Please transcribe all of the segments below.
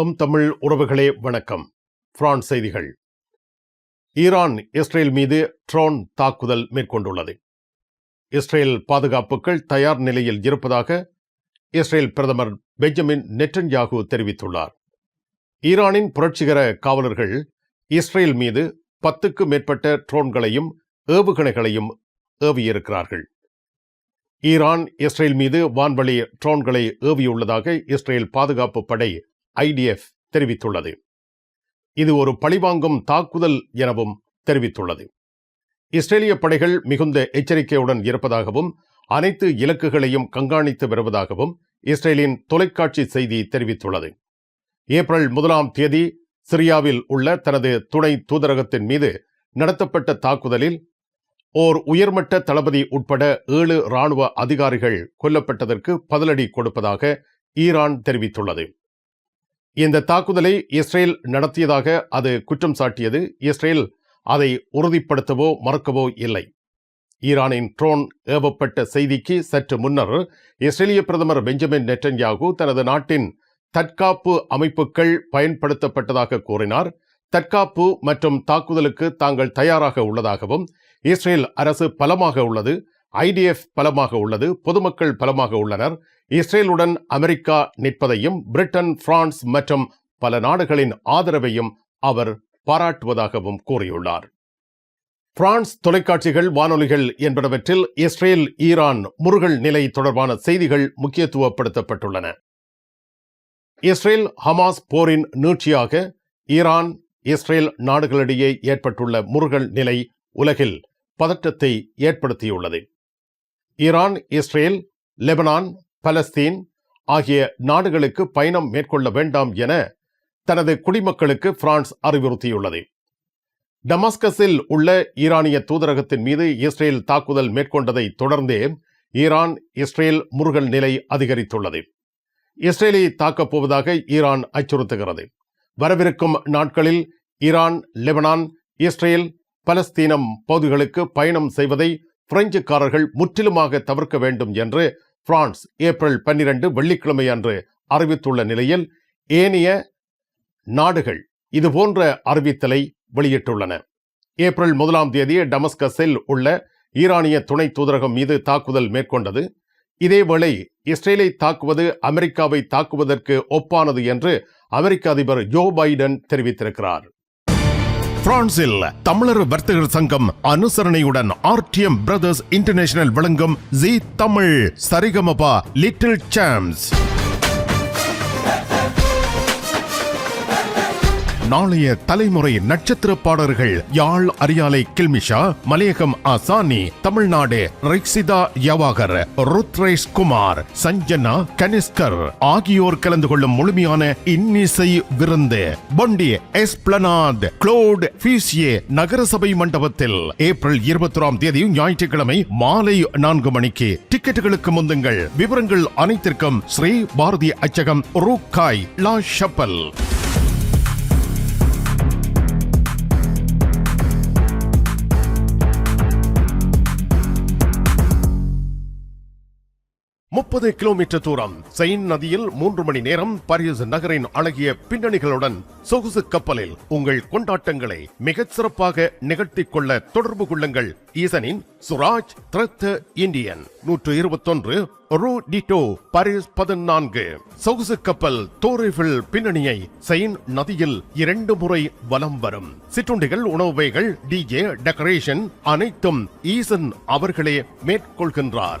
M Tamil உறவுகளே வணக்கம். France செய்திகள். ஈரான் இஸ்ரேல் மீது ட்ரோன் தாக்குதல் மேற்கொண்டுள்ளது. இஸ்ரேல் பாதுகாப்புகள் தயார் நிலையில் இருப்பதாக இஸ்ரேல் பிரதமர் பெஞ்சமின் நெட்டன்யாகு தெரிவித்துள்ளார். ஈரானின் புரட்சிகர காவலர்கள் இஸ்ரேல் மீது பத்துக்கு மேற்பட்ட ட்ரோன்களையும் ஏவுகணைகளையும் ஏவியிருக்கிறார்கள். ஈரான் இஸ்ரேல் மீது வான்வழி ட்ரோன்களை ஏவியுள்ளதாக இஸ்ரேல் பாதுகாப்பு படை ஐடிஎஃப் தெரிவித்துள்ளது. இது ஒரு பழிவாங்கும் தாக்குதல் எனவும் தெரிவித்துள்ளது. இஸ்ரேலிய படைகள் மிகுந்த எச்சரிக்கையுடன் இருப்பதாகவும் அனைத்து இலக்குகளையும் கண்காணித்து வருவதாகவும் இஸ்ரேலின் தொலைக்காட்சி செய்தி தெரிவித்துள்ளது. ஏப்ரல் முதலாம் தேதி சிரியாவில் உள்ள தனது துணை தூதரகத்தின் மீது நடத்தப்பட்ட தாக்குதலில் ஓர் உயர்மட்ட தளபதி உட்பட ஏழு ராணுவ அதிகாரிகள் கொல்லப்பட்டதற்கு பதிலடி கொடுப்பதாக ஈரான் தெரிவித்துள்ளது. இந்த தாக்குதலை இஸ்ரேல் நடத்தியதாக அது குற்றம் சாட்டியது. இஸ்ரேல் அதை உறுதிப்படுத்தவோ மறக்கவோ இல்லை. ஈரானின் ட்ரோன் ஏவப்பட்ட செய்திக்கு சற்று முன்னர் இஸ்ரேலிய பிரதமர் பெஞ்சமின் நெட்டன்யாகு தனது நாட்டின் தற்காப்பு அமைப்புகள் பயன்படுத்தப்பட்டதாக கூறினார். தற்காப்பு மற்றும் தாக்குதலுக்கு தாங்கள் தயாராக உள்ளதாகவும் இஸ்ரேல் அரசு பலமாக உள்ளது. ஐடிஎஃப் பலமாக உள்ளது பொதுமக்கள் பலமாக உள்ளனர். இஸ்ரேலுடன் அமெரிக்கா நிற்பதையும் பிரிட்டன் பிரான்ஸ் மற்றும் பல நாடுகளின் ஆதரவையும் அவர் பாராட்டுவதாகவும் கூறியுள்ளார். பிரான்ஸ் தொலைக்காட்சிகள் வானொலிகள் என்பனவற்றில் இஸ்ரேல் ஈரான் முருகல் நிலை தொடர்பான செய்திகள் முக்கியத்துவப்படுத்தப்பட்டுள்ளன. இஸ்ரேல் ஹமாஸ் போரின் நீட்சியாக ஈரான் இஸ்ரேல் நாடுகளிடையே ஏற்பட்டுள்ள முருகல் நிலை உலகில் பதற்றத்தை ஏற்படுத்தியுள்ளது. ஈரான் இஸ்ரேல் லெபனான் பலஸ்தீன் ஆகிய நாடுகளுக்கு பயணம் மேற்கொள்ள வேண்டாம் என தனது குடிமக்களுக்கு பிரான்ஸ் அறிவுறுத்தியுள்ளது. டமாஸ்கஸில் உள்ள ஈரானிய தூதரகத்தின் மீது இஸ்ரேல் தாக்குதல் மேற்கொண்டதை தொடர்ந்தே ஈரான் இஸ்ரேல் முருகல் நிலை அதிகரித்துள்ளது. இஸ்ரேலை தாக்கப் போவதாக ஈரான் அச்சுறுத்துகிறது. வரவிருக்கும் நாட்களில் ஈரான் லெபனான் இஸ்ரேல் பலஸ்தீனம் பகுதிகளுக்கு பயணம் செய்வதை பிரெஞ்சுக்காரர்கள் முற்றிலுமாக தவிர்க்க வேண்டும் என்று பிரான்ஸ் ஏப்ரல் பன்னிரண்டு வெள்ளிக்கிழமை அன்று அறிவித்துள்ள நிலையில் ஏனைய நாடுகள் இதுபோன்ற அறிவித்தலை வெளியிட்டுள்ளன. ஏப்ரல் முதலாம் தேதி டமஸ்கஸில் உள்ள ஈரானிய துணை தூதரகம் மீது தாக்குதல் மேற்கொண்டது. இதேவேளை இஸ்ரேலை தாக்குவது அமெரிக்காவை தாக்குவதற்கு ஒப்பானது என்று அமெரிக்க அதிபர் ஜோ பைடன் தெரிவித்திருக்கிறார். பிரான்சில் தமிழர் வர்த்தகர் சங்கம் அனுசரணையுடன் ஆர்டிஎம் பிரதர்ஸ் இன்டர்நேஷனல் வழங்கும் G Tamil Sarigamapa little champs. நாளைய தலைமுறை நட்சத்திர பாடல்கள். யாழ் அரியாலை கில்மிஷா மலையகம் ஆசானி தமிழ்நாடு ரிக்ஸிதா யவாகர் ருத்ரேஷ் குமார் சஞ்சனா கனிஸ்கர் ஆகியோர் கலந்து கொள்ளும் முழுமையான இன்னிசை விருந்து. பொண்டி எஸ்பிளனாத் கிளோட் பீசியே நகரசபை மண்டபத்தில் ஏப்ரல் இருபத்தொராம் தேதி ஞாயிற்றுக்கிழமை மாலை நான்கு மணிக்கு. டிக்கெட்டுகளுக்கு முந்துங்கள். விவரங்கள் அனைத்திற்கும் ஸ்ரீ பாரதி அச்சகம் ரூக்காய் லா. ஷப்பல். முப்பது கிலோமீட்டர் தூரம் செயின் நதியில் மூன்று மணி நேரம் பாரிஸ் நகரின் அழகிய பின்னணிகளுடன் சொகுசு கப்பலில் உங்கள் கொண்டாட்டங்களை மிகச் சிறப்பாக நிகழ்த்திக் கொள்ள தொடர்பு கொள்ளுங்கள். ஈசனின் சுராஜ் திரத்த இந்தியன். நூற்று இருபத்தொன்று ரூ டிட்டோ பாரிஸ் பதினான்கு. சொகுசு கப்பல் தோரிஃபில் பின்னணியை செயின் நதியில் இரண்டு முறை வலம் வரும். சிற்றுண்டிகள் உணவு வகைகள் டிஜே டெக்கரேஷன் அனைத்தும் ஈசன் அவர்களே மேற்கொள்கின்றார்.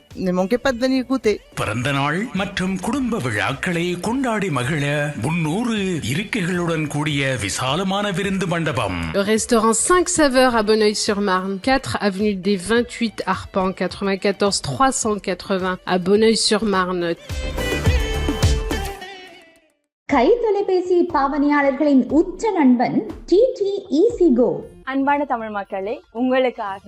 De venir goûter. பிறந்த நாள் மற்றும் குடும்ப விழாக்களை கொண்டாடி மகிழ முன்னூறு இருக்கைகளுடன் கூடிய விசாலமான விருந்து மண்டபம் Le restaurant 5 saveurs à Bonneuil-sur-Marne, 4 avenue des 28 Arpents, 94 380 à Bonneuil-sur-Marne. கை தொலைபேசி பாவனையாளர்களின் உற்ற நண்பன் டிடி ஈசி கோ அன்பான தமிழ் மக்களே உங்களுக்காக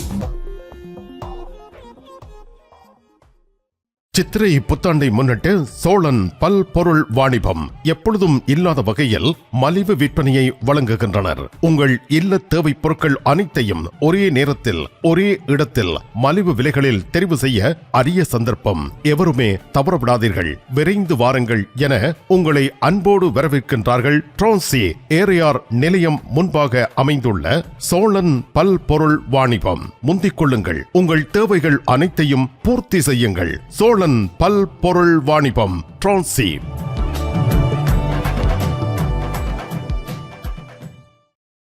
சித்திரை புத்தாண்டை முன்னிட்டு சோழன் பல் பொருள் வாணிபம் எப்பொழுதும் இல்லாத வகையில் மலிவு விற்பனையை வழங்குகின்றனர். உங்கள் இல்ல தேவை பொருட்கள் அனைத்தையும் ஒரே நேரத்தில் ஒரே இடத்தில் மலிவு விலைகளில் தெரிவு செய்ய அரிய சந்தர்ப்பம். எவருமே தவறவிடாதீர்கள். விரைந்து வாருங்கள் என உங்களை அன்போடு வரவேற்கின்றார்கள் ட்ரான்சி ஏரியார் நிலையம் முன்பாக அமைந்துள்ள சோழன் பல் பொருள் வாணிபம். முந்திக் கொள்ளுங்கள். உங்கள் தேவைகள் அனைத்தையும் பூர்த்தி செய்யுங்கள். சோழன் பல்பொருள் வாணிபம்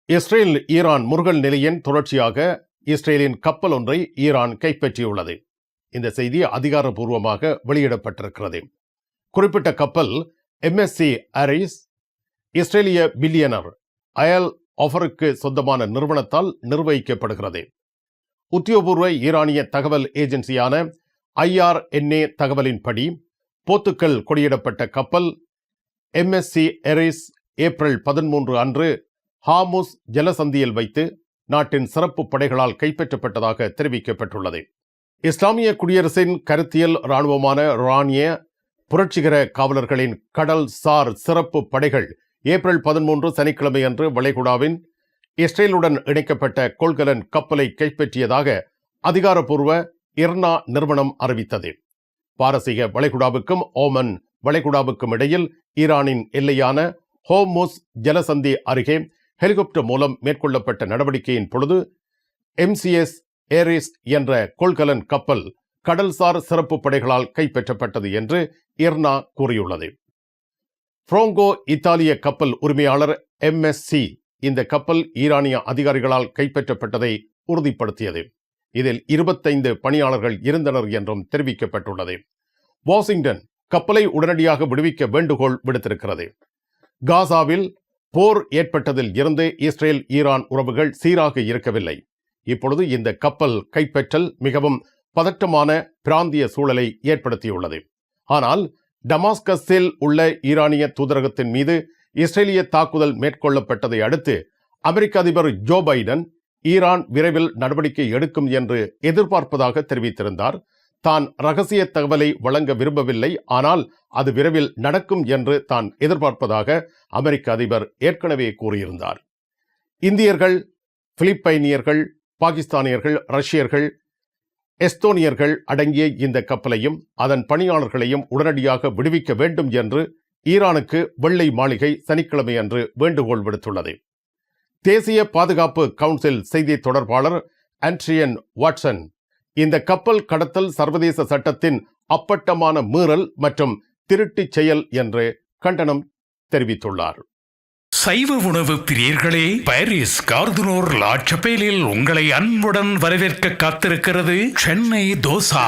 இஸ்ரேல் ஈரான் முருகல் நிலையின் தொடர்ச்சியாக இஸ்ரேலின் கப்பல் ஒன்றை ஈரான் கைப்பற்றியுள்ளது. இந்த செய்தி அதிகாரப்பூர்வமாக வெளியிடப்பட்டிருக்கிறது. குறிப்பிட்ட கப்பல் எம்எஸ்சி அரிஸ் இஸ்ரேலிய பில்லியனர் அயல் ஆஃபருக்கு சொந்தமான நிறுவனத்தால் நிர்வகிக்கப்படுகிறது. உத்தியோகபூர்வ ஈரானிய தகவல் ஏஜென்சியான ஐஆர்என்ஏ தகவலின்படி போத்துக்கல் கொடியிடப்பட்ட கப்பல் எம்எஸ்சி எரிஸ் ஏப்ரல் பதிமூன்று அன்று ஹாமுஸ் ஜலசந்தியில் வைத்து நாட்டின் சிறப்பு படைகளால் கைப்பற்றப்பட்டதாக தெரிவிக்கப்பட்டுள்ளது. இஸ்லாமிய குடியரசின் கருத்தியல் இராணுவமான ராணிய புரட்சிகர காவலர்களின் கடல் சார் சிறப்பு படைகள் ஏப்ரல் பதிமூன்று சனிக்கிழமை அன்று வளைகுடாவின் இஸ்ரேலுடன் இணைக்கப்பட்ட கொள்கலன் கப்பலை கைப்பற்றியதாக அதிகாரப்பூர்வ இர்னா நிறுவனம் அறிவித்தது. பாரசீக வளைகுடாவுக்கும் ஓமன் வளைகுடாவுக்கும் இடையில் ஈரானின் எல்லையான ஹோமோஸ் ஜலசந்தி அருகே ஹெலிகாப்டர் மூலம் மேற்கொள்ளப்பட்ட நடவடிக்கையின் பொழுது எம்சிஎஸ் ஏரிஸ் என்ற கொள்கலன் கப்பல் கடல்சார் சிறப்பு படைகளால் கைப்பற்றப்பட்டது என்று இர்னா கூறியுள்ளது. ஃப்ரோங்கோ இத்தாலிய கப்பல் உரிமையாளர் எம்எஸ்சி இந்த கப்பல் ஈரானிய அதிகாரிகளால் கைப்பற்றப்பட்டதை உறுதிப்படுத்தியது. இதில் இருபத்தைந்து பணியாளர்கள் இருந்தனர் என்றும் தெரிவிக்கப்பட்டுள்ளது. வாஷிங்டன் கப்பலை உடனடியாக விடுவிக்க வேண்டுகோள் விடுத்திருக்கிறது. காசாவில் போர் ஏற்பட்டதில் இருந்து இஸ்ரேல் ஈரான் உறவுகள் சீராக இருக்கவில்லை. இப்பொழுது இந்த கப்பல் கைப்பற்றல் மிகவும் பதட்டமான பிராந்திய சூழலை ஏற்படுத்தியுள்ளது. ஆனால் டமாஸ்கஸில் உள்ள ஈரானிய தூதரகத்தின் மீது இஸ்ரேலிய தாக்குதல் மேற்கொள்ளப்பட்டதை அடுத்து அமெரிக்க அதிபர் ஜோ பைடன் ஈரான் விரைவில் நடவடிக்கை எடுக்கும் என்று எதிர்பார்ப்பதாக தெரிவித்திருந்தார். தான் ரகசிய தகவலை வழங்க விரும்பவில்லை. ஆனால் அது விரைவில் நடக்கும் என்று தான் எதிர்பார்ப்பதாக அமெரிக்க அதிபர் ஏற்கனவே கூறியிருந்தார். இந்தியர்கள் பிலிப்பைனியர்கள் பாகிஸ்தானியர்கள் ரஷ்யர்கள் எஸ்தோனியர்கள் அடங்கிய இந்த கப்பலையும் அதன் பணியாளர்களையும் உடனடியாக விடுவிக்க வேண்டும் என்று ஈரானுக்கு வெள்ளை மாளிகை சனிக்கிழமையன்று வேண்டுகோள் விடுத்துள்ளது. தேசிய பாதுகாப்பு கவுன்சில் செய்தி தொடர்பாளர் ஆண்ட்ரியன் வாட்சன் இந்த கப்பல் கடத்தல் சர்வதேச சட்டத்தின் அப்பட்டமான மீறல் மற்றும் திருட்டுச் செயல் என்று கண்டனம் தெரிவித்துள்ளார். சைவ உணவு பிரியர்களே பாரிஸ் கார்துனோர் லாட்சபேலில் உங்களை அன்புடன் வரவேற்க காத்திருக்கிறது சென்னை தோசா.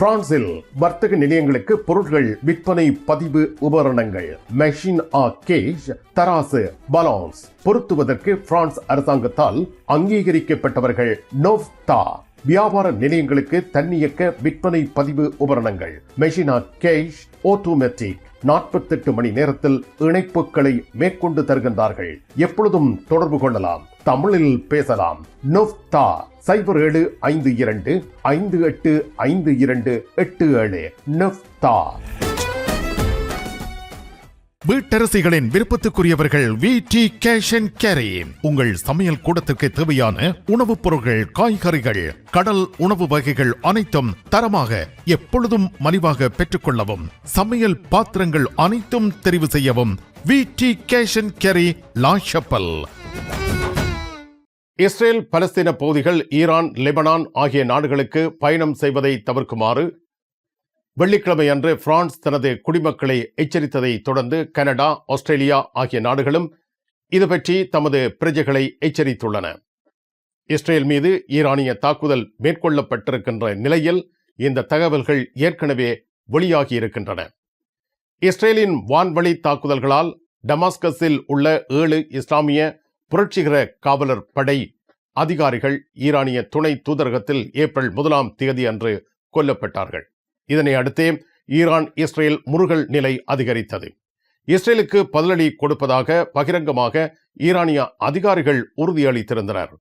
பிரான்சில் வர்த்தக நிலையங்களுக்கு பொருட்கள் விற்பனை பதிவு உபகரணங்கள். மெஷின் ஆ கேஷ் தராசு பலான்ஸ் பொருத்துவதற்கு பிரான்ஸ் அரசாங்கத்தால் அங்கீகரிக்கப்பட்டவர்கள் நோவ்தா வியாபார நிலையங்களுக்கு தன்னியக்க விற்பனை பதிவு உபகரணங்கள். மெஷினா கேஷ் ஆட்டோமேட்டிக் நாற்பத்தெட்டு மணி நேரத்தில் இணைப்புகளை மேற்கொண்டு தருகின்றார்கள். எப்பொழுதும் தொடர்பு கொள்ளலாம். தமிழில் பேசலாம். நொஃப்தா சைபர் ஏழு ஐந்து இரண்டு ஐந்து எட்டு ஐந்து இரண்டு எட்டு ஏழு. நொஃப்தா. வீட்டரசிகளின் விருப்பத்துக்குரியவர்கள் V. T. Cash and carry. உங்கள் சமையல் கூடத்திற்கு தேவையான உணவுப் பொருட்கள் காய்கறிகள் கடல் உணவு வகைகள் அனைத்தும் தரமாக எப்பொழுதும் மலிவாக பெற்றுக்கொள்ளவும் சமையல் பாத்திரங்கள் அனைத்தும் தெரிவு செய்யவும் V. T. Cash and carry La Chapelle. Israel Palestine பகுதிகள் ஈரான் லெபனான் ஆகிய நாடுகளுக்கு பயணம் செய்வதை தவிர்க்குமாறு வெள்ளிக்கிழமை அன்று பிரான்ஸ் தனது குடிமக்களை எச்சரித்ததை தொடர்ந்து கனடா ஆஸ்திரேலியா ஆகிய நாடுகளும் இது பற்றி தமது பிரஜைகளை எச்சரித்துள்ளன. இஸ்ரேல் மீது ஈரானிய தாக்குதல் மேற்கொள்ளப்பட்டிருக்கின்ற நிலையில் இந்த தகவல்கள் ஏற்கனவே வெளியாகியிருக்கின்றன. இஸ்ரேலின் வான்வழி தாக்குதல்களால் டமாஸ்கஸில் உள்ள ஏழு இஸ்லாமிய புரட்சிகர காவலர் படை அதிகாரிகள் ஈரானிய துணை தூதரகத்தில் ஏப்ரல் முதலாம் தேதி அன்று கொல்லப்பட்டார்கள். இதனை அடுத்தே ஈரான் இஸ்ரேல் முருகல் நிலை அதிகரித்தது. இஸ்ரேலுக்கு பதிலடி கொடுப்பதாக பகிரங்கமாக ஈரானிய அதிகாரிகள் உறுதியளித்திருந்தனர்.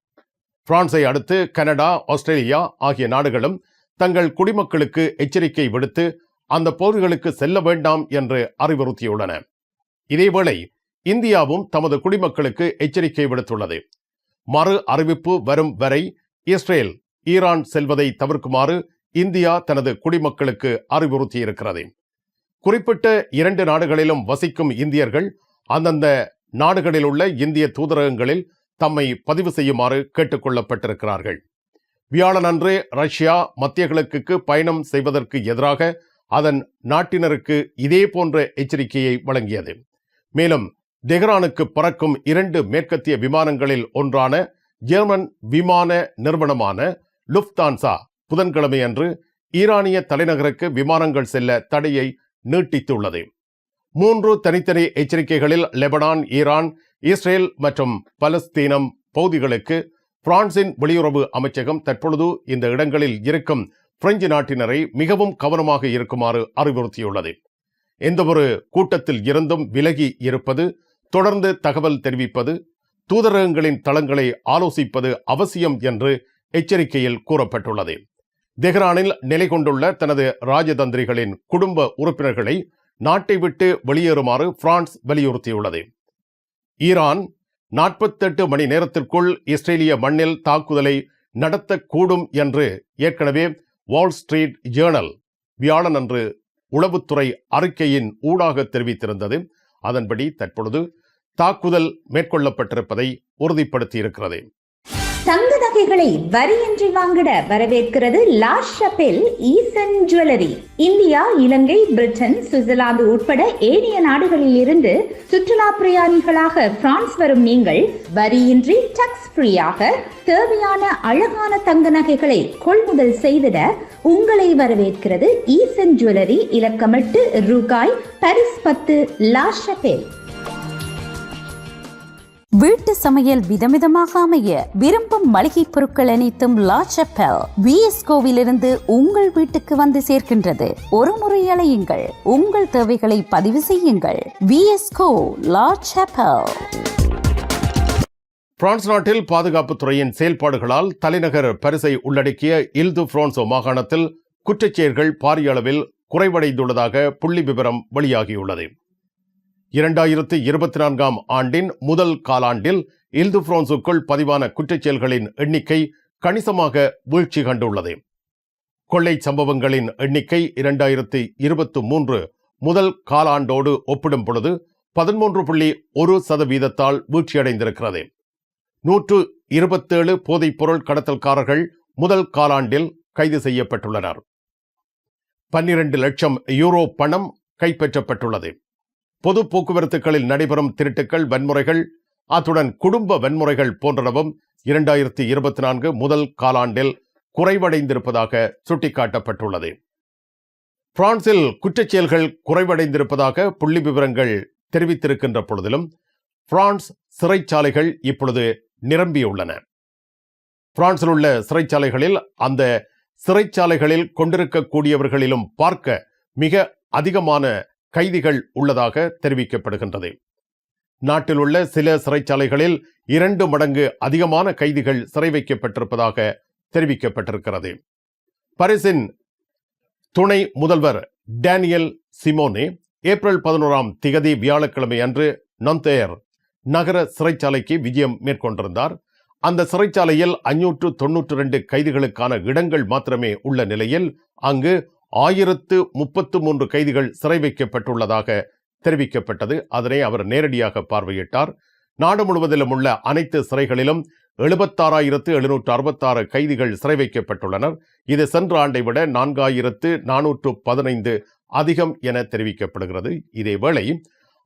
பிரான்ஸை அடுத்து கனடா ஆஸ்திரேலியா ஆகிய நாடுகளும் தங்கள் குடிமக்களுக்கு எச்சரிக்கை விடுத்து அந்த பகுதிகளுக்கு செல்ல வேண்டாம் என்று அறிவுறுத்தியுள்ளன. இதேவேளை இந்தியாவும் தமது குடிமக்களுக்கு எச்சரிக்கை விடுத்துள்ளது. மறு அறிவிப்பு வரும் வரை இஸ்ரேல் ஈரான் செல்வதை தவிர்க்குமாறு இந்தியா தனது குடிமக்களுக்கு அறிவுறுத்தியிருக்கிறது. குறிப்பிட்ட இரண்டு நாடுகளிலும் வசிக்கும் இந்தியர்கள் அந்தந்த நாடுகளில் உள்ள இந்திய தூதரகங்களில் தம்மை பதிவு செய்யுமாறு கேட்டுக்கொள்ளப்பட்டிருக்கிறார்கள். வியாழனன்று ரஷ்யா மத்திய கிழக்குக்கு பயணம் செய்வதற்கு எதிராக அதன் நாட்டினருக்கு இதே போன்ற எச்சரிக்கையை வழங்கியது. மேலும் டெஹ்ரானுக்கு பறக்கும் இரண்டு மேற்கத்திய விமானங்களில் ஒன்றான ஜெர்மன் விமான நிறுவனமான லுப்தான்சா புதன்கிழமை அன்று ஈரானிய தலைநகருக்கு விமானங்கள் செல்ல தடையை நீட்டித்துள்ளது. மூன்று தனித்தனி எச்சரிக்கைகளில் லெபனான் ஈரான் இஸ்ரேல் மற்றும் பலஸ்தீனம் பகுதிகளுக்கு பிரான்சின் வெளியுறவு அமைச்சகம் தற்பொழுது இந்த இடங்களில் இருக்கும் பிரெஞ்சு நாட்டினரை மிகவும் கவனமாக இருக்குமாறு அறிவுறுத்தியுள்ளது. எந்தவொரு கூட்டத்தில் இருந்தும் விலகி இருப்பது தொடர்ந்து தகவல் தெரிவிப்பது தூதரகங்களின் தளங்களை ஆலோசிப்பது அவசியம் என்று எச்சரிக்கையில் கூறப்பட்டுள்ளது. தெஹ்ரானில் நிலை கொண்டுள்ள தனது ராஜதந்திரிகளின் குடும்ப உறுப்பினர்களை நாட்டை விட்டு வெளியேறுமாறு பிரான்ஸ் வலியுறுத்தியுள்ளது. ஈரான் நாற்பத்தெட்டு மணி நேரத்திற்குள் இஸ்ரேலிய மண்ணில் தாக்குதலை நடத்தக்கூடும் என்று ஏற்கனவே வால் ஸ்ட்ரீட் ஜேர்னல் வியாழன் அன்று உளவுத்துறை அறிக்கையின் ஊடாக தெரிவித்திருந்தது. அதன்படி தற்பொழுது தாக்குதல் மேற்கொள்ளப்பட்டிருப்பதை உறுதிப்படுத்தியிருக்கிறது. தங்க நகைகளை வரியின்றி வாங்கிட வரவேற்கிறது La Chapelle Eesan jewellery. India Ilangai Britain Switzerland உட்பட ஏனைய நாடுகளில் இருந்து சுற்றுலா பிரயாணிகளாக பிரான்ஸ் வரும் நீங்கள் வரியின்றி டக்ஸ் ஃப்ரீயாக தேவையான அழகான தங்க நகைகளை கொள்முதல் செய்திட உங்களை வரவேற்கிறது ஈசன் ஜுவல்லரி இலக்கமிட்டு ரூகாய் பரிஸ் பத்து லா ஷபெல் வீட்டு சமையல் விதவிதமாக அமைய விரும்பும் மளிகை பொருட்கள் அனைத்தும் லா செப்பல். விஎஸ்கோவிலிருந்து உங்கள் வீட்டுக்கு வந்து சேர்க்கின்றது ஒரு முறை அலையுங்கள். உங்கள் தேவைகளை பதிவு செய்யுங்கள். விஎஸ்கோ லா செப்பல். பிரான்ஸ் நாட்டில் பாதுகாப்பு துறையின் செயல்பாடுகளால் தலைநகர் பரிசை உள்ளடக்கிய இல்து பிரான்சோ மாகாணத்தில் குற்றச்செயல்கள் பாரிய அளவில் குறைவடைந்துள்ளதாக புள்ளி விவரம் வெளியாகியுள்ளது. இரண்டாயிரத்தி இருபத்தி நான்காம் ஆண்டின் முதல் காலாண்டில் இல்து பிரான்சுக்குள் பதிவான குற்றச்செயல்களின் எண்ணிக்கை கணிசமாக வீழ்ச்சி கண்டுள்ளது. கொள்ளை சம்பவங்களின் எண்ணிக்கை இரண்டாயிரத்தி இருபத்தி மூன்று முதல் காலாண்டோடு ஒப்பிடும் பொழுது பதிமூன்று புள்ளி ஒரு சதவீதத்தால் வீழ்ச்சியடைந்திருக்கிறது. நூற்று இருபத்தேழு போதைப்பொருள் கடத்தல்காரர்கள் முதல் காலாண்டில் கைது செய்யப்பட்டுள்ளனர். பன்னிரண்டு லட்சம் யூரோ பணம் கைப்பற்றப்பட்டுள்ளது. பொது போக்குவரத்துகளில் நடைபெறும் திருட்டுக்கள் வன்முறைகள் அத்துடன் குடும்ப வன்முறைகள் போன்றனவும் இரண்டாயிரத்தி இருபத்தி நான்கு முதல் காலாண்டில் குறைவடைந்திருப்பதாக சுட்டிக்காட்டப்பட்டுள்ளது. பிரான்சில் குற்றச்செயல்கள் குறைவடைந்திருப்பதாக புள்ளி விவரங்கள் தெரிவித்திருக்கின்ற பொழுதிலும் பிரான்ஸ் சிறைச்சாலைகள் இப்பொழுது நிரம்பியுள்ளன. பிரான்சில் உள்ள சிறைச்சாலைகளில் அந்த சிறைச்சாலைகளில் கொண்டிருக்கக்கூடியவர்களிலும் பார்க்க மிக அதிகமான கைதிகள் உள்ளதாக தெரிவிக்கப்படுகின்றது. நாட்டில் உள்ள சில சிறைச்சாலைகளில் இரண்டு மடங்கு அதிகமான கைதிகள் சிறை வைக்கப்பட்டிருப்பதாக தெரிவிக்கப்பட்டிருக்கிறது. பரிசின் துணை முதல்வர் டேனியல் சிமோனே ஏப்ரல் பதினோராம் திகதி வியாழக்கிழமை அன்று நொந்தேர் நகர சிறைச்சாலைக்கு விஜயம் மேற்கொண்டிருந்தார். அந்த சிறைச்சாலையில் ஐநூற்று தொன்னூற்று ரெண்டு கைதிகளுக்கான இடங்கள் மாத்திரமே உள்ள நிலையில் அங்கு ஆயிரத்து முப்பத்து மூன்று கைதிகள் சிறை வைக்கப்பட்டுள்ளதாக தெரிவிக்கப்பட்டது. அதனை அவர் நேரடியாக பார்வையிட்டார். நாடு முழுவதிலும் உள்ள அனைத்து சிறைகளிலும் எழுபத்தாறாயிரத்து எழுநூற்று அறுபத்தாறு கைதிகள் சிறை வைக்கப்பட்டுள்ளனர். இது சென்ற ஆண்டை விட நான்காயிரத்து நானூற்று பதினைந்து அதிகம் என தெரிவிக்கப்படுகிறது. இதேவேளை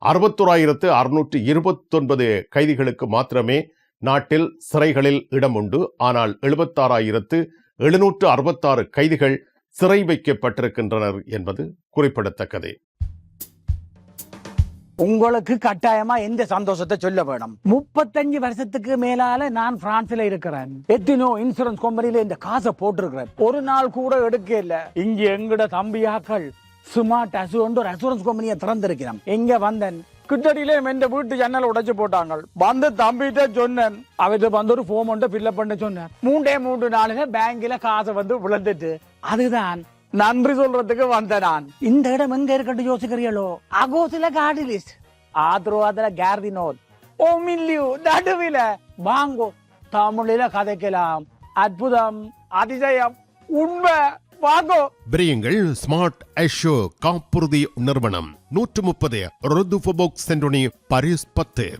அறுபத்தோராயிரத்து அறுநூற்று இருபத்தொன்பது கைதிகளுக்கு மாத்திரமே நாட்டில் சிறைகளில் இடம் உண்டு. ஆனால் எழுபத்தாறாயிரத்து எழுநூற்று அறுபத்தாறு கைதிகள் சிறை வைக்கப்பட்டிருக்கின்றனர் என்பது குறிப்பிடத்தக்கது. உங்களுக்கு கட்டாயமா எந்த சந்தோஷத்தை சொல்ல வேணும்? முப்பத்தஞ்சு வருஷத்துக்கு மேலால நான் பிரான்ஸ்ல இருக்கிறேன். எத்தனோ இன்சூரன்ஸ் கம்பெனில இந்த காசை போட்டிருக்கிறேன். ஒரு நாள் கூட எடுக்க இல்ல. இங்க எங்கட தம்பியாக்கள் ஸ்மார்ட் அசூர் ஒரு அசூரன்ஸ் கம்பெனியை திறந்திருக்கிறோம் எங்க வந்தேன்? கிட்டடியில எந்த வீட்டு ஜன்னல் உடைச்சு போட்டாங்க வந்து தம்பிட்ட சொன்னேன். அவர்கிட்ட வந்து ஒரு ஃபோம் ஒன்று ஃபில்அப் பண்ண சொன்னேன். மூன்றே மூன்று நாளுங்க பேங்க்ல காசை வந்து விழுந்துட்டு அதுதான் நன்றி சொல்றதுக்கு வந்த நான். இந்த இடம் எங்க இருக்கட்டும் யோசிக்கிறீங்களோ அகோசில கார்டு லிஸ்ட் ஆத்ரோவாதுல கேர்தினோர் ஓ மில்லியு நடுவில. வாங்கோ தமிழில கதைக்கலாம். அற்புதம் அதிசயம். உண்மை வாங்கோ. பிரியுங்கள் ஸ்மார்ட் ஐஷோ காப்புறுதி நிறுவனம். நூற்று முப்பது ரொதுபோக் சென்டோனி பரிஸ் பத்து.